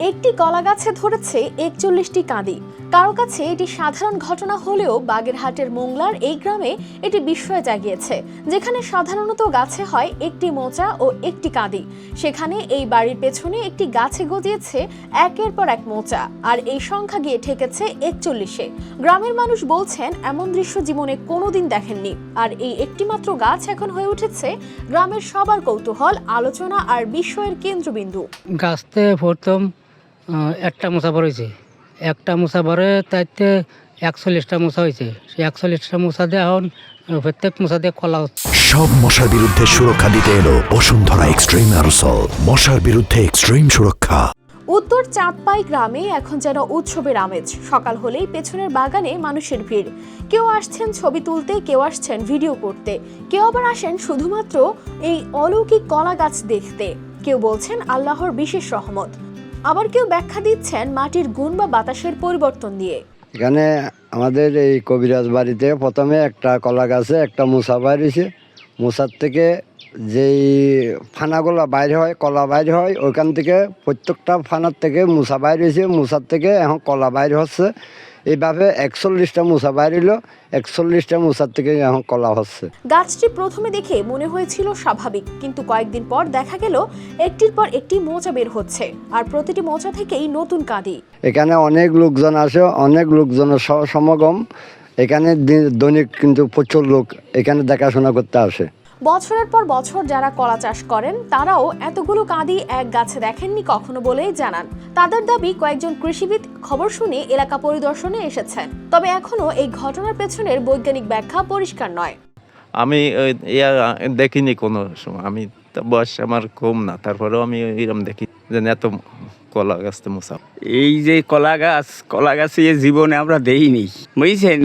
একটি কলা গাছে ধরেছে একচল্লিশটি কাঁদি। কারও কাছে এটি সাধারণ ঘটনা হলেও বাগেরহাটের মোংলার এই গ্রামে এটি বিস্ময় জাগিয়েছে, যেখানে সাধারণত গাছে হয় একটি মোচা ও একটি কাঁদি। সেখানে এই বাড়ির পেছনে একটি গাছে গজিয়েছে একের পর এক মোচা, আর এই সংখ্যা গিয়ে ঠেকেছে একচল্লিশে। গ্রামের মানুষ বলছেন, এমন দৃশ্য জীবনে কোনোদিন দেখেননি। আর এই একটিমাত্র গাছ এখন হয়ে উঠেছে গ্রামের সবার কৌতূহল, আলোচনা আর বিস্ময়ের কেন্দ্রবিন্দু। গাছতে প্রথম একটা মোছা হয়েছে একটা মোছা ভরে তাইতে একচল্লিশটা মোছা হয়েছে। সেই একচল্লিশটা মোছা দিয়ে এখন প্রত্যেক মোছা দিয়ে কলা হচ্ছে। সব মশার বিরুদ্ধে সুরক্ষা দিতে এলো বসুন্ধরা এক্সট্রিম অ্যারোসল। মশার বিরুদ্ধে এক্সট্রিম সুরক্ষা। উত্তর চাঁদপাই গ্রামে এখন যেন উৎসবের আমেজ। সকাল হলেই পেছনের বাগানে মানুষের ভিড়। কেউ আসছেন ছবি তুলতে কেউ আসছেন ভিডিও করতে। কেউ আবার আসেন শুধুমাত্র এই অলৌকিক কলা গাছ দেখতে। কেউ বলছেন আল্লাহর বিশেষ রহমত। আবার কেউ ব্যাখ্যা দিচ্ছেন মাটির গুণ বা বাতাসের পরিবর্তন দিয়ে এখানে আমাদের এই কবিরাজ বাড়িতে প্রথমে একটা কলা গাছে একটা মোসা বাইরেছে। মোসার থেকে যেই ফানাগুলো বাইর হয় কলা বাইর হয় ওইখান থেকে প্রত্যেকটা ফানার থেকে মুসা বাইর হয়েছে। মুসার থেকে এখন কলা বাইর হচ্ছে। এইভাবে একচল্লিশটা মুসা বাইর হইল একচল্লিশটা মুসার থেকে এখন কলা হচ্ছে। গাছটি প্রথমে দেখে মনে হয়েছিল স্বাভাবিক কিন্তু কয়েকদিন পর দেখা গেল একটির পর একটি মোচা বের হচ্ছে আর প্রতিটি মোচা থেকেই নতুন কাঁদি। এখানে অনেক লোকজন আসে অনেক লোকজনের সমাগম এখানে দৈনিক কিন্তু প্রচুর লোক এখানে দেখাশোনা করতে আসে। বছরের পর বছর যারা কলা চাষ করেন তারাও এতগুলো কাঁদি এক গাছে দেখেননি কখনো বলেই জানান। তাদের দাবি কয়েকজন কৃষিবিদ খবর শুনে এলাকা পরিদর্শনে এসেছেন তবে এখনও এই ঘটনার পেছনের বৈজ্ঞানিক ব্যাখ্যা পরিষ্কার নয়। আমি দেখিনি কোনো সময়। আমি তো বয়স আমার কম না। তারপরেও আমি এরকম দেখি যে এত কলা গাছতে মশা। এই যে কলা গাছ কলা গাছে জীবনে আমরা দেইনি। বুঝছেন?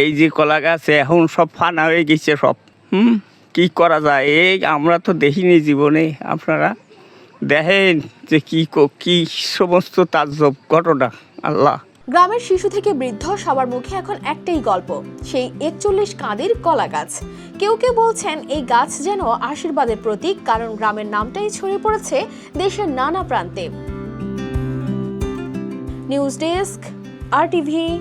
এই যে কলা গাছ এখন সব ফানা হয়ে গেছে সব। হুম? কি করা যায়? এই আমরা তো দেখিনি জীবনে। আপনারা দেখেন যে কি ক- সমস্ত তাজ্জব ঘটনা। আল্লাহ। গ্রামের শিশু থেকে বৃদ্ধ সবার মুখে এখন একটাই গল্প, সেই একচল্লিশ কাঁদির কলা গাছ। কেউ কেউ বলছেন এই গাছ যেন আশীর্বাদের প্রতীক, কারণ গ্রামের নামটাই ছড়িয়ে পড়েছে দেশের নানা প্রান্তে। News desk, R TV.